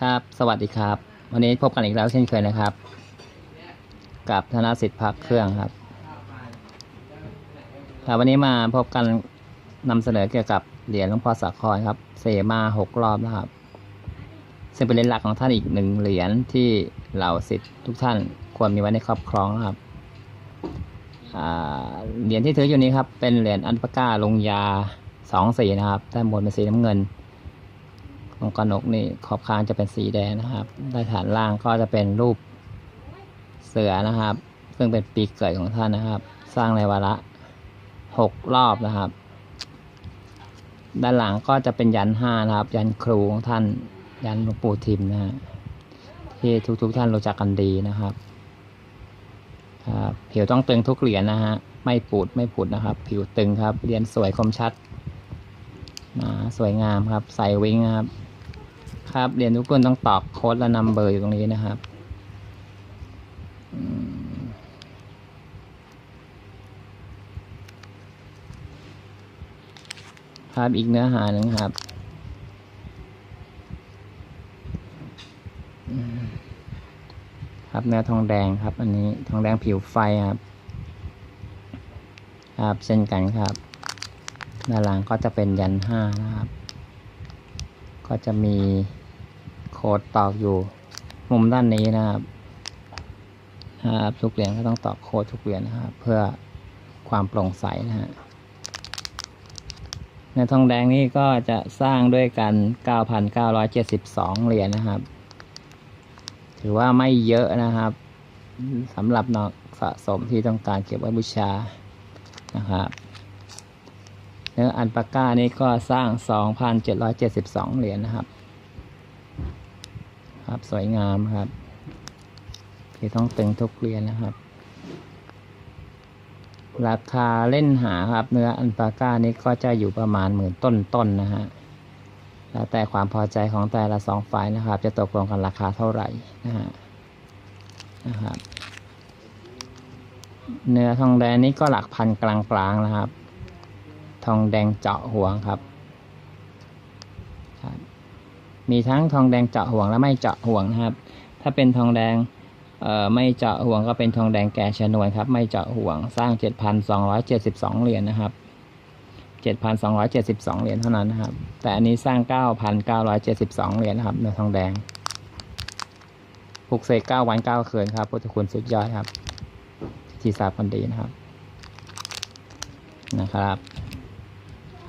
ครับ สวัสดีครับ วันนี้พบกันอีกแล้วเช่นเคยนะครับ กับธนสิทธิ์พักเครื่องครับครับวันนี้มาพบกันนำเสนอเกี่ยวกับเหรียญหลวงพ่อสาครครับ เสมาหกรอบนะครับ ซึ่งเป็นเหรียญหลักของท่านอีกหนึ่งเหรียญที่เหล่าสิทธิ์ทุกท่านควรมีไว้ในครอบครองนะครับเหรียญที่ถืออยู่นี้ครับ เป็นเหรียญอันปาก้าลงยาสองสีนะครับด้านบนเป็นสีน้ำเงิน ของกระหนกนี่ขอบคางจะเป็นสีแดงนะครับด้านฐานล่างก็จะเป็นรูปเสือนะครับ ซึ่งเป็นปีเกิดของท่านนะครับ สร้างในวาระหกรอบนะครับ ด้านหลังก็จะเป็นยันห้านะครับ ยันครูของท่านยันหลวงปู่ทิมนะฮะที่ทุกๆทท่านรู้จักกันดีนะครับครับผิวต้องตึงทุกเหรียญนะฮะไม่ปูดไม่ผุดนะครับ ผิวตึงครับเหรียญสวยคมชัดนาสวยงามครับใส่วิงครับ ครับเรียญทุกคนต้องตอกโค้ดและนัมเบอร์อยู่ตรงนี้นะครับครับอีกเนื้อหาหนึ่งครับครับเนื้อทองแดงครับ อันนี้ทองแดงผิวไฟครับ ครับเช่นกันครับด้านหลังก็จะเป็นยันห้านะครับ ก็จะมี โค้ดตอกอยู่ มุมด้านนี้นะครับครับทุกเหรียญก็ต้องตอกโค้ดทุกเหรียญนะครับเพื่อความโปร่งใสนะฮะในทองแดงนี้ก็จะสร้างด้วยกัน 9,972 เหรียญนะครับ ถือว่าไม่เยอะนะครับสำหรับนักสะสมที่ต้องการเก็บไว้บูชานะครับเนื้ออันปาก้านี่ก็สร้าง 2,772 เหรียญนะครับ ครับสวยงามครับที่ต้องตึงทุกเรียญนะครับ ราคาเล่นหาครับ เนื้ออันปาก้านี้ก็จะอยู่ประมาณหมื่นต้นๆนนะฮะแล้วแต่ความพอใจของแต่ละสองฝ่ายนะครับ จะตกลงกันราคาเท่าไหร่นะฮะนะครับ เนื้อทองแดงนี้ก็หลักพันกลางๆนะครับ ทองแดงเจาะห่วงครับ มีทั้งทองแดงเจาะห่วงและไม่เจาะห่วงนะครับ ถ้าเป็นทองแดงเอ่อไม่เจาะห่วงก็เป็นทองแดงแก่ชนวนครับ ไม่เจาะห่วงสร้าง 7,272 เหรียญนะครับ 7,272 เหรียญเท่านั้นนะครับ แต่อันนี้สร้าง 9,972 เหรียญนะครับเนื้อทองแดงปลุกเสก9วัน9คืนครับพุทธคุณสุดยอดครับ ที่ทราบกันดีนะครับ นะครับ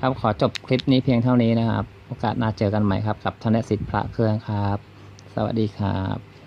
ครับขอจบคลิปนี้เพียงเท่านี้นะครับ โอกาสหน้าเจอกันใหม่ครับ กับธนสิทธิ์พระเครื่องครับ สวัสดีครับ